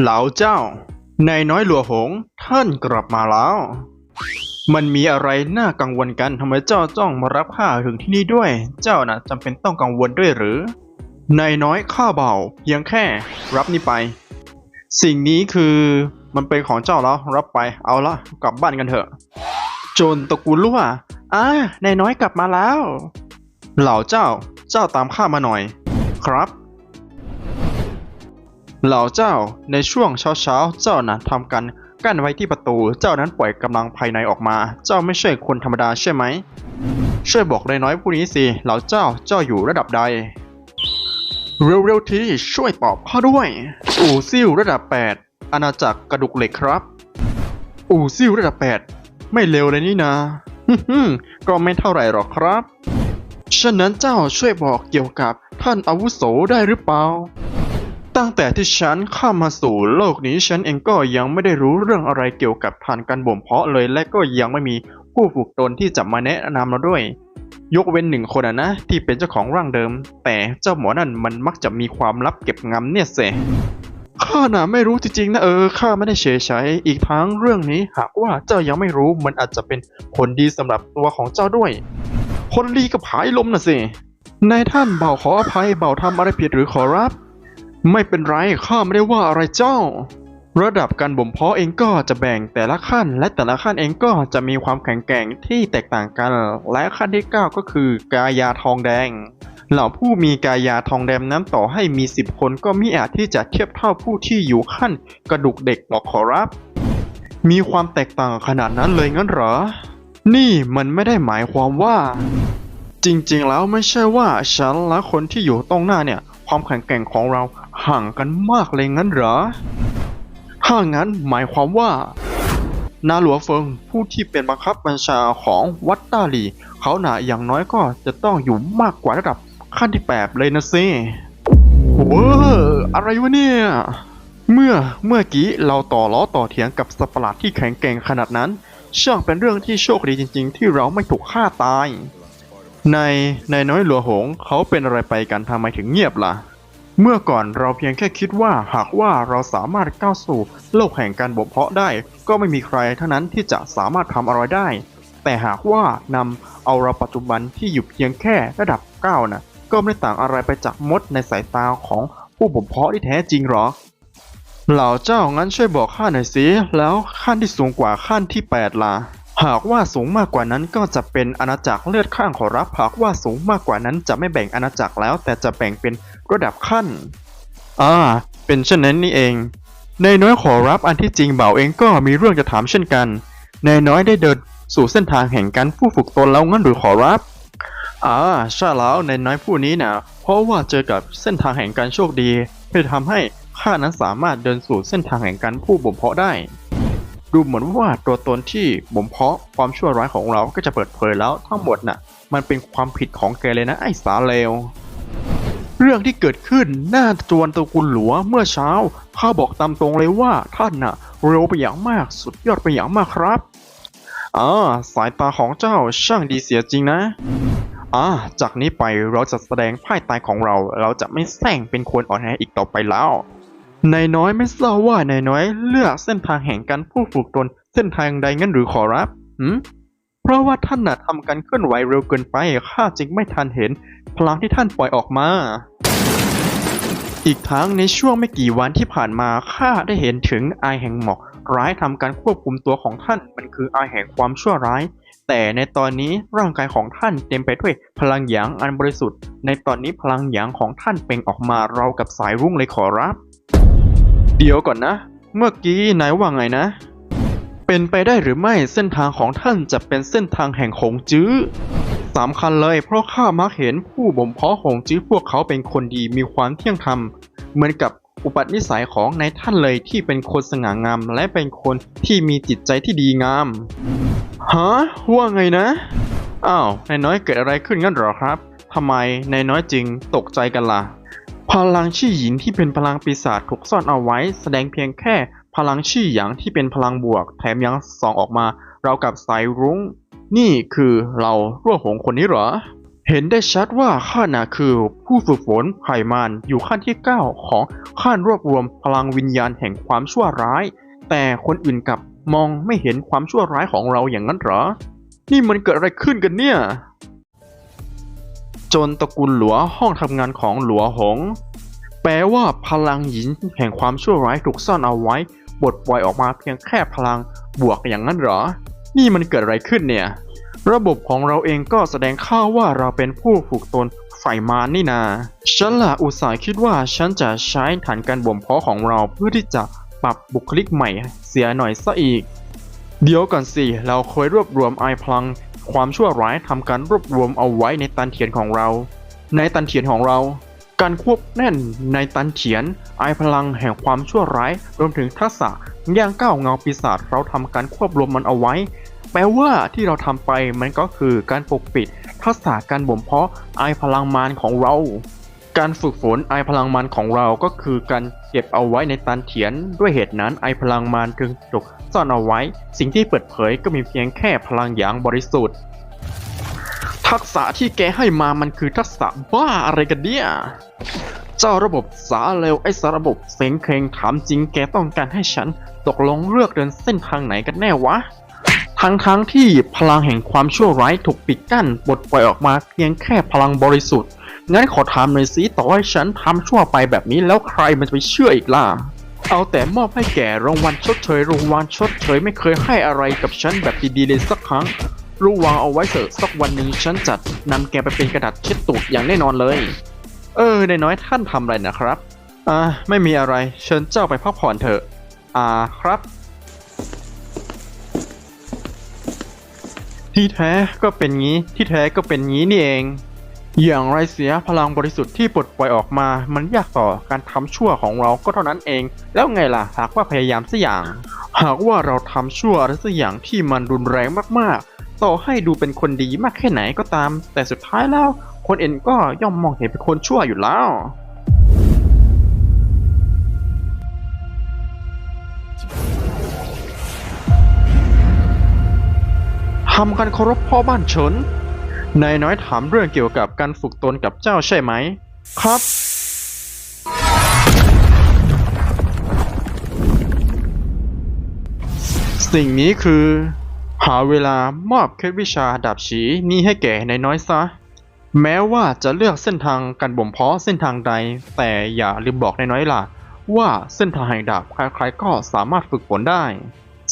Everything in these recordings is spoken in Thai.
เหลาเจ้านายน้อยหลัวหง ท่านกลับมาแล้ว มันมีอะไรน่ากังวลกันทำไมเจ้าจ้องมารับข้าถึงที่นี่ด้วย เจ้าน่ะจำเป็นต้องกังวลด้วยหรือนายน้อยข้าเบาเพียงแค่รับนี่ไป สิ่งนี้คือมันเป็นของเจ้าแล้วรับไปเอาละกลับบ้านกันเถอะ โจรตะกูลรั่วอ่านายน้อยกลับมาแล้ว เหล่าเจ้าเจ้าตามข้ามาหน่อย ครับ เหล่าเจ้าในช่วงเช้าเช้าเจ้านะทำกันกั้นไว้ที่ประตู เจ้านั้นปล่อยกำลังภายในออกมา เจ้าไม่ใช่คนธรรมดาใช่ไหม ช่วยบอกนายน้อยผู้นี้สิ เหล่าเจ้าเจ้าอยู่ระดับใด เร็วๆทีช่วยตอบข้าด้วย อู่ซิ่วระดับ 8 อาณาจักรกระดูกเหล็กครับ อู่ซิ่วระดับ 8 ไม่เร็วเลยนี่นะฮึมก็ไม่เท่าไหร่หรอกครับ ฉะนั้นเจ้าช่วยบอกเกี่ยวกับท่านอาวุโสได้หรือเปล่า ตั้งแต่ที่ฉันเข้ามาสู่โลกนี้ฉันเองก็ยังไม่ได้รู้เรื่องอะไรเกี่ยวกับทานการบ่มเพาะเลยและก็ยังไม่มีผู้ฝึกตนที่จะมาแนะนำเราด้วย ยกเว้นหนึ่งคนอะนะ ที่เป็นเจ้าของร่างเดิม แต่เจ้าหมอนั่นมันมักจะมีความลับเก็บงำเนี่ยเสข้าน่ะไม่รู้จริงๆนะเออข้าไม่ได้เฉยใช้อีกทั้งเรื่องนี้หากว่าเจ้ายังไม่รู้มันอาจจะเป็นผลดีสำหรับตัวของเจ้าด้วย คนลีกับผายลมน่ะสินายท่านเบาขออภัยเบาทำอะไรผิดหรือขอรับ ไม่เป็นไรข้าไม่ได้ว่าอะไรเจ้า ระดับการบ่มเพาะเองก็จะแบ่งแต่ละขั้น และแต่ละขั้นเองก็จะมีความแข็งแกร่งที่แตกต่างกัน และขั้นที่ 9 ก็คือกายาทองแดงเหล่าผู้มีกายาทองแดงนั้นต่อให้มี 10 คนก็มิอาจที่จะเทียบเท่าผู้ที่อยู่ขั้นกระดูกเด็กหรอกขอรับ มีความแตกต่างขนาดนั้นเลยงั้นเหรอ นี่มันไม่ได้หมายความว่า จริงๆ แล้วไม่ใช่ว่าฉันและคนที่อยู่ตรงหน้าเนี่ย ความแข็งแกร่งของเรา ห่างกันมากเลยงั้นเหรอ ถ้างั้นหมายความว่า นาหลัวเฟิงผู้ที่เป็นบังคับบัญชาของวัดต้าหลีเขาหนาอย่างน้อยก็จะต้องอยู่มากกว่าระดับขั้นที่แปดเลยนะสิเว้ออะไรวะเนี่ย เมื่อเมื่อกี้เราต่อล้อต่อเถียงกับสัตว์ประหลาดที่แข็งแกร่งขนาดนั้นช่างเป็นเรื่องที่โชคดีจริง ๆ ที่เราไม่ถูกฆ่าตาย ในในน้อยหลัวหงเขาเป็นอะไรไปกันทำไมถึงเงียบล่ะ เมื่อก่อนเราเพียงแค่คิดว่าหากว่าเราสามารถก้าวสู่โลกแห่งการบ่มเพาะได้ ก็ไม่มีใครเท่านั้นที่จะสามารถทำอะไรได้ แต่หากว่านำเอาเราปัจจุบันที่อยู่เพียงแค่ระดับ9นะก็ไม่ต่างอะไรไปจากมดในสายตาของผู้บ่มเพาะที่แท้จริงหรอเหล่าเจ้างั้นช่วยบอกข้าหน่อยสิแล้วขั้นที่สูงกว่าขั้นที่ 8ล่ะ หากว่าสูงมากกว่านั้นก็จะเป็นอาณาจักรเลือดข้างขอรับ หากว่าสูงมากกว่านั้นจะไม่แบ่งอาณาจักรแล้ว แต่จะแบ่งเป็นระดับขั้น อ่า เป็นเช่นนั้นนี่เองนายน้อยขอรับอันที่จริงเบ่าเองก็มีเรื่องจะถามเช่นกันนายน้อยได้เดินสู่เส้นทางแห่งการผู้ฝึกตนแล้วงั้นหรือขอรับ อ่า ใช่แล้วนายน้อยผู้นี้นะเพราะว่าเจอกับเส้นทางแห่งการโชคดีเพื่อทำให้ข้านั้นสามารถเดินสู่เส้นทางแห่งการผู้บ่มเพาะได้ ดูเหมือนว่าตัวตนที่บ่มเพาะความชั่วร้ายของเราก็จะเปิดเผยแล้วทั้งหมดน่ะ มันเป็นความผิดของแกเลยนะไอ้สาเลวเรื่องที่เกิดขึ้นน่าจวนตระกูลหลัวเมื่อเช้าข้าบอกตามตรงเลยว่าท่านน่ะ เร็วไปอย่างมากสุดยอดไปอย่างมากครับอ่าสายตาของเจ้าช่างดีเสียจริงนะอ่าจากนี้ไปเราจะแสดงพ่ายตายของเรา เราจะไม่แซงเป็นคนอ่อนแออีกต่อไปแล้ว นายน้อยไม่ทราบว่านายน้อยเลือกเส้นทางแห่งการผู้ฝึกตนเส้นทางใดงั้นหรือขอรับหืมเพราะว่าท่านน่ะทำการเคลื่อนไหวเร็วเกินไปข้าจึงไม่ทันเห็นพลังที่ท่านปล่อยออกมา อีกทั้งในช่วงไม่กี่วันที่ผ่านมาข้าได้เห็นถึงอายแห่งหมอกร้ายทำการควบคุมตัวของท่านมันคืออายแห่งความชั่วร้าย แต่ในตอนนี้ร่างกายของท่านเต็มไปด้วยพลังหยางอันบริสุทธิ์ ในตอนนี้พลังหยางของท่านเป่งออกมาเรากับสายรุ่งเลยขอรับ เดี๋ยวก่อนนะ เมื่อกี้นายว่าไงนะ เป็นไปได้หรือไม่เส้นทางของท่านจะเป็นเส้นทางแห่งหงจื้อสำคัญเลยเพราะข้ามักเห็นผู้บ่มเพาะหงจื้อพวกเขาเป็นคนดีมีความเที่ยงธรรม เหมือนกับอุปนิสัยของนายท่านเลยที่เป็นคนสง่างาม และเป็นคนที่มีจิตใจที่ดีงามฮะว่าไงนะอ้าวนายน้อยเกิดอะไรขึ้นงั้นหรอครับทำไมนายน้อยจึงตกใจกันล่ะ พลังชี่หยินที่เป็นพลังปีศาจถูกซ่อนเอาไว้ แสดงเพียงแค่พลังชี่หยางที่เป็นพลังบวก แถมยังส่องออกมา เรากับสายรุ้ง นี่คือเราร่วหงคนนี้เหรอ เห็นได้ชัดว่าข้าน่ะคือผู้ฝึกฝนไผ่มานอยู่ขั้นที่ 9 ของขั้นรวบรวมพลังวิญญาณแห่งความชั่วร้าย แต่คนอื่นกลับมองไม่เห็นความชั่วร้ายของเราอย่างนั้นเหรอ นี่มันเกิดอะไรขึ้นกันเนี่ย จนตระกูลหลัวห้องทำงานของหลัวหง แปลว่าพลังหยินแห่งความชั่วร้ายถูกซ่อนเอาไว้บดปล่อยออกมาเพียงแค่พลังบวกอย่างนั้นเหรอ นี่มันเกิดอะไรขึ้นเนี่ย ระบบของเราเองก็แสดงข้าว่าเราเป็นผู้ฝึกตนฝ่ายมารนี่นาฉันละอุตส่าห์คิดว่าฉันจะใช้ฐานการบ่มเพาะของเราเพื่อที่จะปรับบุคลิกใหม่เสียหน่อยซะอีก เดี๋ยวก่อนสิ เราเคยรวบรวมไอพลัง ความชั่วร้ายทำการรวบรวมเอาไว้ในตันเทียนของเรา ในตันเทียนของเรา การควบแน่นในตันเทียนไอพลังแห่งความชั่วร้ายรวมถึงทักษะย่างก้าวเงาปีศาจเราทำการควบรวมมันเอาไว้ แปลว่าที่เราทำไปมันก็คือการปกปิดทักษะการบ่มเพาะไอพลังมารของเรา การฝึกฝนไอพลังมารของเราก็คือการเก็บเอาไว้ในตันเถียนด้วยเหตุนั้นไอพลังมารจึงถูก ซ่อนเอาไว้ สิ่งที่เปิดเผยก็มีเพียงแค่พลังอย่างบริสุทธิ์ ทักษะที่แกให้มามันคือทักษะบ้าอะไรกันเนี่ยเจ้าระบบสาเร็วไอ้สาระบบเซ็งเคงถามจริงแกต้องการให้ฉัน ตกลงเลือกเดินเส้นทางไหนกันแน่วะ ทั้งทั้งๆที่พลังแห่งความชั่วร้ายถูกปิดกั้นบดปล่อยออกมาเพียงแค่พลังบริสุทธิ์ งั้นขอถามหน่อยสิต่อให้ฉันทำชั่วไปแบบนี้แล้วใครมันจะไปเชื่ออีกล่ะ เอาแต่มอบให้แก่รางวัลชดเชยรางวัลชดเชยไม่เคยให้อะไรกับฉันแบบดีๆเลยสักครั้งรู้วางเอาไว้เถอะสักวันหนึ่งฉันจัดนำแกไปเป็นกระดาษเช็ดตูดอย่างแน่นอนเลย เออในน้อยท่านทำอะไรนะครับ อ่า ไม่มีอะไร เชิญเจ้าไปพักผ่อนเถอะ อ่าครับ ที่แท้ก็เป็นงี้ ที่แท้ก็เป็นงี้นี่เอง อย่างไรเสียพลังบริสุทธิ์ที่ปลดปล่อยออกมา มันยากต่อการทำชั่วของเราก็เท่านั้นเอง แล้วไงล่ะหากว่าพยายามสักอย่าง หากว่าเราทำชั่วอะไรสักอย่างที่มันรุนแรงมากๆ ต่อให้ดูเป็นคนดีมากแค่ไหนก็ตาม แต่สุดท้ายแล้ว คนเอ็นก็ย่อมมองเห็นเป็นคนชั่วอยู่แล้วทำกันเคารพพ่อบ้านเฉิน นายน้อยถามเรื่องเกี่ยวกับการฝึกตนกับเจ้าใช่ไหม ครับ สิ่งนี้คือ หาเวลามอบเคล็ดวิชาดาบฉีนี้ให้แก่นายน้อยซะ แม้ว่าจะเลือกเส้นทางการบ่มเพาะเส้นทางใด แต่อย่าลืมบอกนายน้อยล่ะ ว่าเส้นทางแห่งดาบใครๆก็สามารถฝึกฝนได้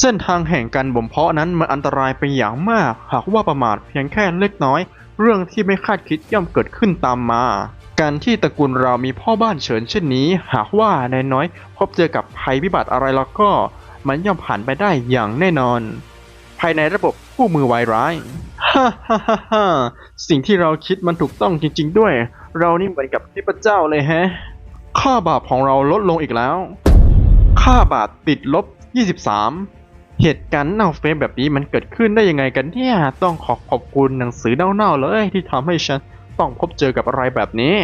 เส้นทางแห่งการบ่มเพาะนั้นมันอันตรายไปอย่างมาก หากว่าประมาทเพียงแค่เล็กน้อย เรื่องที่ไม่คาดคิดย่อมเกิดขึ้นตามมา การที่ตระกูลเรามีพ่อบ้านเฉินเช่นนี้ หากว่านายน้อยพบเจอกับภัยพิบัติอะไรแล้วก็ มันย่อมผ่านไปได้อย่างแน่นอน ภายในระบบผู้มือวายร้ายฮ่าฮ่าฮ่าฮ่าสิ่งที่เราคิดมันถูกต้องจริง ๆ ด้วย เรานี่เหมือนกับเทพเจ้าเลยแฮะค่าบาปของเราลดลงอีกแล้ว ค่าบาปติดลบ 23 เหตุการณ์เน่าเฟะแบบนี้มันเกิดขึ้นได้ยังไงกันเนี่ย ต้องขอขอบคุณหนังสือเน่าๆเลยที่ทำให้ฉันต้องพบเจอกับอะไรแบบนี้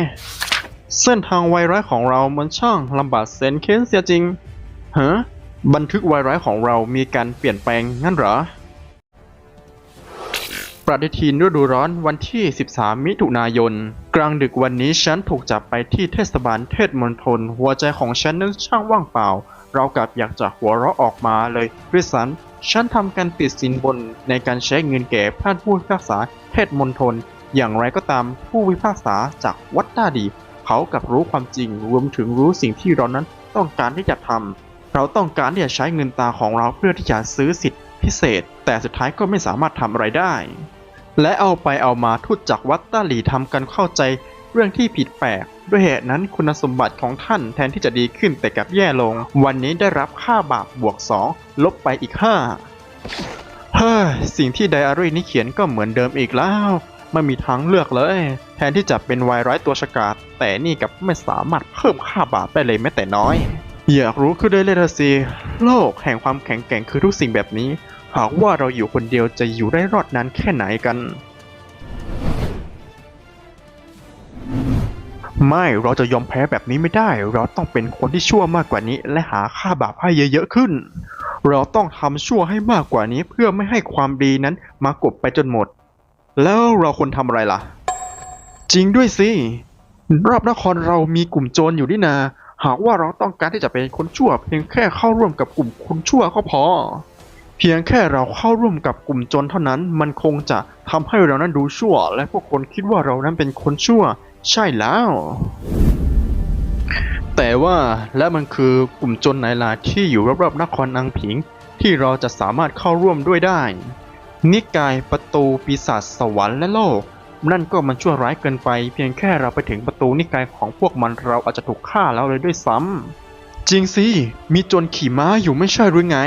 เส้นทางไวร้ายของเรามันช่างลำบากเซนเค้นเสียจริงฮะบันทึกไวร้ายของเรามีการเปลี่ยนแปลงงั้นเหรอ ปฏิทินฤดูร้อนวันที่ 13 มิถุนายน กลางดึกวันนี้ฉันถูกจับไปที่เทศบาลเทศมณฑลหัวใจของฉันนั้นช่างว่างเปล่า เรากลับอยากจะหัวเราะออกมาเลยด้วยซ้ำฉันทำการติดสินบนในการใช้เงินแก่ท่านผู้พิพากษาเทศมณฑลอย่างไรก็ตามผู้พิพากษาจากวัดต้าดี เขากลับรู้ความจริงรวมถึงรู้สิ่งที่เรานั้นต้องการที่จะทำเราต้องการที่จะใช้เงินตาของเราเพื่อที่จะซื้อสิทธิพิเศษ แต่สุดท้ายก็ไม่สามารถทำอะไรได้ และเอาไปเอามาทูตจากวัดต้าหลีทำกันเข้าใจ เรื่องที่ผิดแปลก ด้วยเหตุนั้นคุณสมบัติของท่านแทนที่จะดีขึ้นแต่กลับแย่ลง วันนี้ได้รับค่าบาปบวก 2 ลบไปอีก 5 เฮ้ย สิ่งที่ไดอารี่นี้เขียนก็เหมือนเดิมอีกแล้วไม่มีทางเลือกเลย แทนที่จะเป็นวายร้ายตัวฉกาจแต่นี่กลับไม่สามารถเพิ่มค่าบาปได้เลยแม้แต่น้อย อยากรู้คือได้เลยละสิโลกแห่งความแข็งแกร่งคือทุกสิ่งแบบนี้ หากว่าเราอยู่คนเดียวจะอยู่ได้รอดนานแค่ไหนกัน ไม่เราจะยอมแพ้แบบนี้ไม่ได้ เราต้องเป็นคนที่ชั่วมากกว่านี้ และหาค่าบาปให้เยอะๆขึ้น เราต้องทำชั่วให้มากกว่านี้เพื่อไม่ให้ความดีนั้นมากบไปจนหมด แล้วเราควรทำอะไรล่ะ จริงด้วยสิรอบนครเรามีกลุ่มโจรอยู่นี่นา หากว่าเราต้องการที่จะเป็นคนชั่ว เพียงแค่เข้าร่วมกับกลุ่มคนชั่วก็พอ เพียงแค่เราเข้าร่วมกับกลุ่มโจรเท่านั้น มันคงจะทำให้เรานั้นดูชั่ว และพวกคนคิดว่าเรานั้นเป็นคนชั่ว ใช่แล้ว แต่ว่าและมันคือกลุ่มจรไหนล่ะที่อยู่รอบๆนครอังผิง ที่เราจะสามารถเข้าร่วมด้วยได้ นิกายประตูปีศาจสวรรค์และโลก นั่นก็มันชั่วร้ายเกินไป เพียงแค่เราไปถึงประตูนิกายของพวกมันเราอาจจะถูกฆ่าแล้วเลยด้วยซ้ำจริงสิ มีจรขี่ม้าอยู่ไม่ใช่หรือไง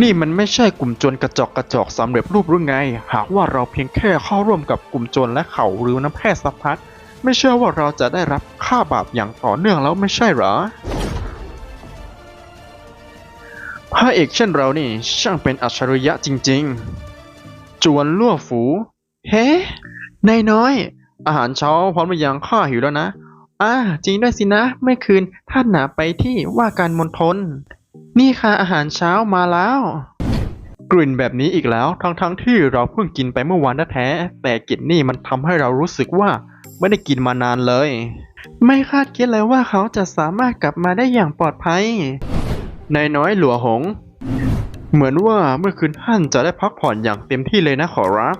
นี่มันไม่ใช่กลุ่มจรกระจอกกระจอกสำเร็จรูปหรือไง หากว่าเราเพียงแค่เข้าร่วมกับกลุ่มจรและเขาหรือน้ำแพทย์สักพัก ไม่เชื่อว่าเราจะได้รับค่าบาปอย่างต่อเนื่องแล้วไม่ใช่หรอพระเอกเช่นเรานี่ช่างเป็นอัจฉริยะจริงๆ จวนล่วฝู เฮ้นายน้อย อาหารเช้าพร้อมหรือยังข้าหิวแล้วนะอ่าจริงด้วยสินะ เมื่อคืนท่านหนาไปที่ว่าการมณฑลนี่ค่ะอาหารเช้ามาแล้ว กลิ่นแบบนี้อีกแล้วทั้งๆทที่เราเพิ่งกินไปเมื่อวานแท้แต่กลิ่นนี่มันทำให้เรารู้สึกว่า ไม่ได้กินมานานเลย ไม่คาดคิดเลยว่าเขาจะสามารถกลับมาได้อย่างปลอดภัย นายน้อยหลัวหง เหมือนว่าเมื่อคืนท่านจะได้พักผ่อนอย่างเต็มที่เลยนะขอรับ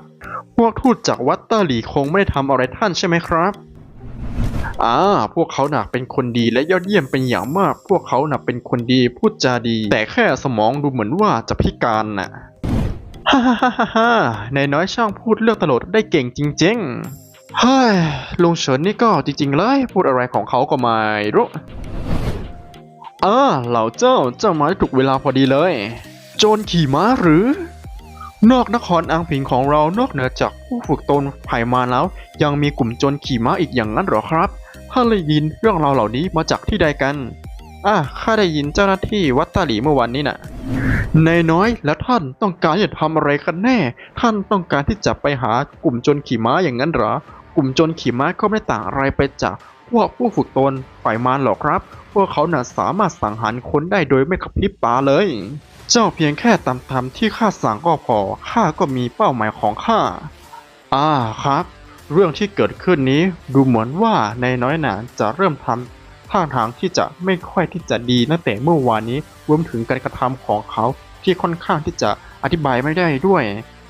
พวกทูตจากวัดเตอร์หลีคงไม่ได้ทำอะไรท่านใช่ไหมครับอ่าพวกเขาหนักเป็นคนดีและยอดเยี่ยมเป็นอย่างมาก พวกเขาหนักเป็นคนดีพูดจาดี แต่แค่สมองดูเหมือนว่าจะพิการน่ะฮ่าฮ่าฮ่าฮ่าฮ่านายน้อยช่างพูดเรื่องตลกได้เก่งจริง ๆ เฮ้ยลุงเฉินนี่ก็จริง ๆ เลย พูดอะไรของเขาก็ไม่รู้อ่าเหล่าเจ้าเจ้ามาถูกเวลาพอดีเลย โจรขี่ม้าหรือ นอกนครอังผิงของเรานอกเหนือจากผู้ฝึกตนภายมาแล้ว ยังมีกลุ่มโจรขี่ม้าอีกอย่างนั้นหรอครับท่านได้ยินเรื่องราวเหล่านี้มาจากที่ใดกัน อะข้าได้ยินเจ้าหน้าที่วัดตาหลีเมื่อวันนี้น่ะนายน้อยและท่านต้องการจะทำอะไรกันแน่ ท่านต้องการที่จะไปหากลุ่มจรขี่ม้าอย่างนั้นเหรอ กลุ่มจรขี่ม้าก็ไม่ต่างอะไรไปจากพวกผู้ฝึกตนฝ่ายมารหรอกครับ พวกเขาน่ะสามารถสังหารคนได้โดยไม่ขับพริบตาเลย เจ้าเพียงแค่ตามทำที่ข้าสั่งก็พอข้าก็มีเป้าหมายของข้าอ่าครับ เรื่องที่เกิดขึ้นนี้ดูเหมือนว่านายน้อยหนานจะเริ่มทำ ท่าทางที่จะไม่ค่อยที่จะดีตั้งแต่เมื่อวานนี้รวมถึงการกระทำของเขาที่ค่อนข้างที่จะอธิบายไม่ได้ด้วย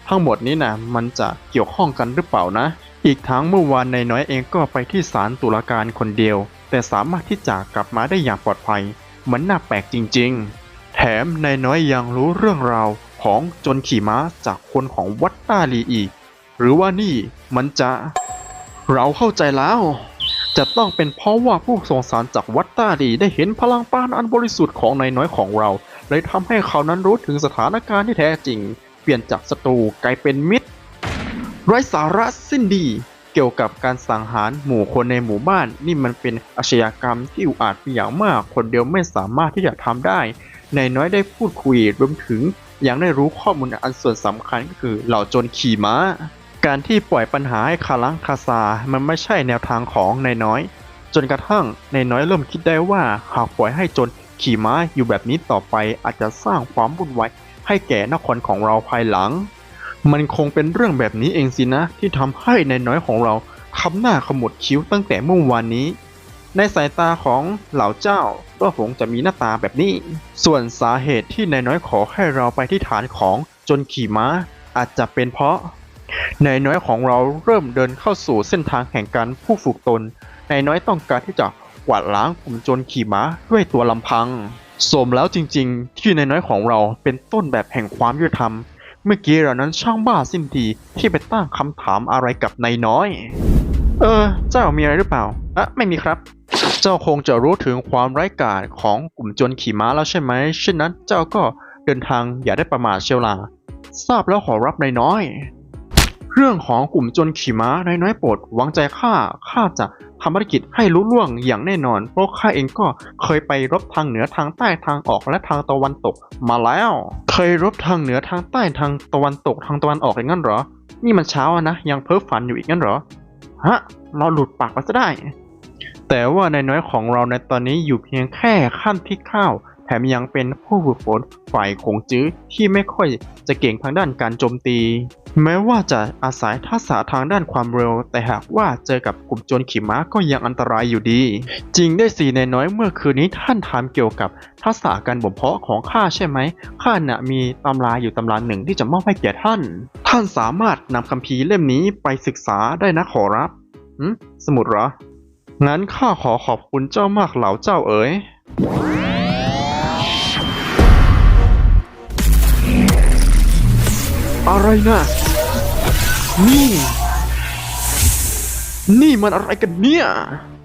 ทั้งหมดนี้นะมันจะเกี่ยวข้องกันหรือเปล่านะ อีกทั้งเมื่อวานนายน้อยเองก็ไปที่ศาลตุลาการคนเดียว แต่สามารถที่จะกลับมาได้อย่างปลอดภัยมันน่าแปลกจริง ๆ แถมนายน้อยยังรู้เรื่องราวของจนขี่ม้าจากคนของวัดต้าลีอีก หรือว่านี่มันจะ เราเข้าใจแล้ว จะต้องเป็นเพราะว่าผู้ทรงสารจากวัดต้าลีได้เห็นพลังปานอันบริสุทธิ์ของนายน้อยของเรา เลยทำให้เขานั้นรู้ถึงสถานการณ์ที่แท้จริง เปลี่ยนจากศัตรูกลายเป็นมิตร ไร้สาระสิ้นดี เกี่ยวกับการสังหารหมู่คนในหมู่บ้าน นี่มันเป็นอาชญากรรมที่อุอาจเป็นอย่างมาก คนเดียวไม่สามารถที่จะทำได้นายน้อยได้พูดคุยรวมถึงยังได้รู้ข้อมูลอันส่วนสำคัญก็คือเหล่าโจรขี่ม้า การที่ปล่อยปัญหาให้คาลังคาซา มันไม่ใช่แนวทางของนายน้อย จนกระทั่งนายน้อยเริ่มคิดได้ว่าหากปล่อยให้จรขี่ม้าอยู่แบบนี้ต่อไปอาจจะสร้างความวุ่นวายให้แก่นครของเราภายหลัง มันคงเป็นเรื่องแบบนี้เองสินะ ที่ทำให้นายน้อยของเราทำหน้าขมวดคิ้วตั้งแต่เมื่อวานนี้ ในสายตาของเหล่าเจ้าก็คงจะมีหน้าตาแบบนี้ ส่วนสาเหตุที่นายน้อยขอให้เราไปที่ฐานของจนขี่ม้า อาจจะเป็นเพราะ นายน้อยของเราเริ่มเดินเข้าสู่เส้นทางแห่งการผู้ฝึกตนนายน้อยต้องการที่จะกวาดล้างกลุ่มโจรขี่ม้าด้วยตัวลำพัง สมแล้วจริงๆ ที่นายน้อยของเราเป็นต้นแบบแห่งความยุติธรรม เมื่อกี้เรานั้นช่างบ้าสิ้นดีที่ไปตั้งคำถามอะไรกับนายน้อย เออ เจ้ามีอะไรหรือเปล่าอะไม่มีครับ เจ้าคงจะรู้ถึงความไร้กาจของกลุ่มโจรขี่ม้าแล้วใช่ไหมเช่นนั้นเจ้าก็เดินทางอย่าได้ประมาทเชียวล่ะทราบแล้วขอรับนายน้อย เรื่องของกลุ่มจรขี่ม้านายน้อยโปรดหวังใจข้าข้าจะทำภารกิจให้รู้ล่วงอย่างแน่นอน เพราะข้าเองก็เคยไปรบทางเหนือทางใต้ทางออกและทางตะวันตกมาแล้ว เคยรบทางเหนือทางใต้ทางตะวันตกทางตะวันออกอย่างนั้นเหรอ นี่มันเช้าอะนะ ยังเพ้อฝันอยู่อีกงั้นเหรอ ฮะ เราหลุดปากไปซะได้ แต่ว่านายน้อยของเราในตอนนี้อยู่เพียงแค่ขั้นที่ข้าว แถมยังเป็นผู้ฝึกฝนฝ่ายคงจื้อที่ไม่ค่อยจะเก่งทางด้านการโจมตี แม้ว่าจะอาศัยทักษะทางด้านความเร็ว แต่หากว่าเจอกับกลุ่มโจรขี่ม้าก็ยังอันตรายอยู่ดี จริงได้สีในน้อยเมื่อคืนนี้ท่านถามเกี่ยวกับทักษะการบ่มเพาะของข้าใช่ไหมข้าน่ะมีตำราอยู่ตำราหนึ่งที่จะมอบให้แก่ท่าน ท่านสามารถนำคัมภีร์เล่มนี้ไปศึกษาได้นะขอรับหืมสมุดเหรองั้นข้าขอขอบคุณเจ้ามากเหล่าเจ้าเอ๋ย อะไรนะ นี่ นี่มันอะไรกันเนี่ย